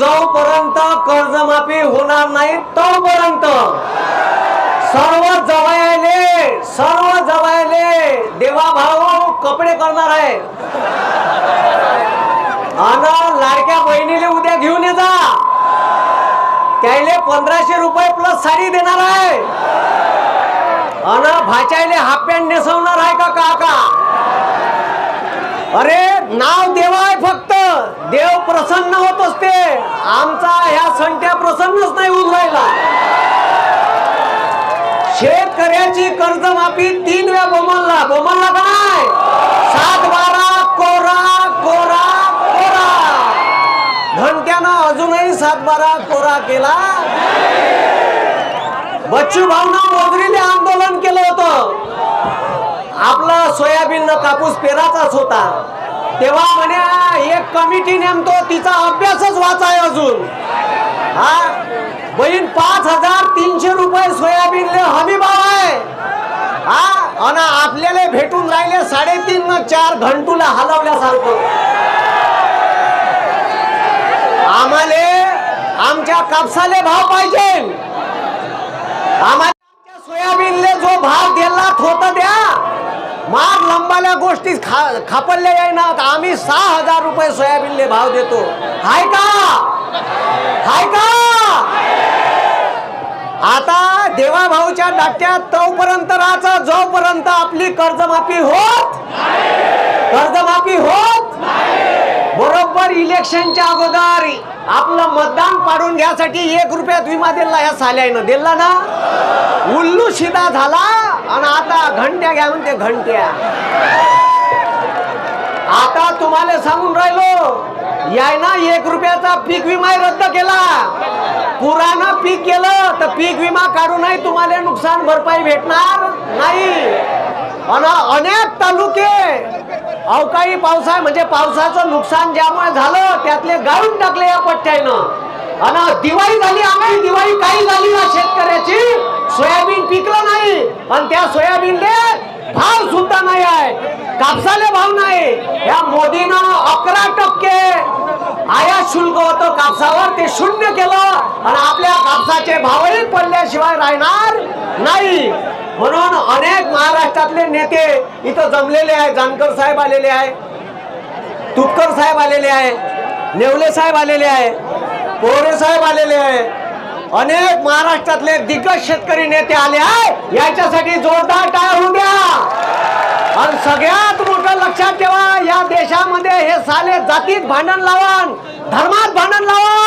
जोपर्यंत कर्जमाफी होणार नाही तोपर्यंत. सर्व जवायले सर्व जवायले देवा भाऊ कपडे करणार आहे. आणि लाडक्या बहिणीले उद्या घेऊन ये जा. त्याले पंधराशे रुपये प्लस साडी देणार आहे. आणि भाच्याले हाफ पॅन्ट नेसवणार आहे का काका? अरे नाव देवा आहे फक्त. देव प्रसन्न होत असते. आमचा ह्या संख्या प्रसन्नच नाही होऊन राहिला शेतकऱ्याची कर्जमाफी तीन वेळा बोमलला बोमलला का नाही सात बारा कोरा कोरा कोरा. घंट्यानं अजूनही सात बारा कोरा केला. बच्चू भाऊनं मोजरीने आंदोलन केलं होतं. आपला सोयाबीन कापूस पेराचाच होता. तेव्हा म्हणे एक कमिटी नेमतो तिचा अभ्यासच वाचाय अजून. हा? बहीण पाच हजार तीनशे रुपये सोयाबीनले हमी भाव आहे हा? आणि आपल्याला भेटून राहिले साडेतीन न चार घंटूला हलवल्यासारखं. आम्हाला आमच्या कापसाले भाव पाहिजे. आम्हाला आमच्या सोयाबीनले जो भाव दिला होत द्या मार लंबाल्या गोष्टी खा खापडल्या येईना आम्ही सहा हजार रुपये सोयाबीनले भाव देतो. हाय का? हाय का? आता देवा भाऊच्या तोपर्यंत राहायचं जोपर्यंत आपली कर्जमाफी होत कर्जमाफी होत इलेक्शनच्या अगोदर आपलं मतदान पाडून घ्यासाठी एक रुपयात विमा दिला ह्या साल्यानं. दिला ना? उल्लू शिदा झाला आणि आता घंट्या घ्या म्हणते घंट्या. आता तुम्हाला सांगून राहिलो याय ना एक रुपयाचा पीक विमा रद्द केला. पुरानं पीक केलं तर पीक विमा काढूनही तुम्हाला नुकसान भरपाई भेटणार नाही. अनेक तालुके अवकाळी पावसाळ म्हणजे पावसाचं नुकसान ज्यामुळे झालं त्यातले गाळून टाकले या पट्ट्यानं. आणि दिवाळी झाली आम्ही दिवाळी काही झाली ना शेतकऱ्याची. सोयाबीन पिकलं नाही आणि त्या सोयाबीनले भाव सुद्धा नाही आहे. कापसाले भाव नाही. या मोदीनं अकरा टक्के आयात शुल्क होतं कापसावर ते शून्य केलं आणि आपल्या कापसाचे भावही पडल्याशिवाय राहणार नाही. म्हणून अनेक महाराष्ट्रातले नेते इथं जमलेले आहे जानकर साहेब आलेले आहे तुपकर साहेब आलेले आहे नेवले साहेब आलेले आहे पोहरे साहेब आलेले आहे अनेक महाराष्ट्रातले दिग्गज शेतकरी नेते आले आहे याच्यासाठी जोरदार टाळ होऊ द्या. आणि सगळ्यात मोठं लक्षात ठेवा या देशामध्ये हे साले जातीत भांडण लावण धर्मात भांडण लावण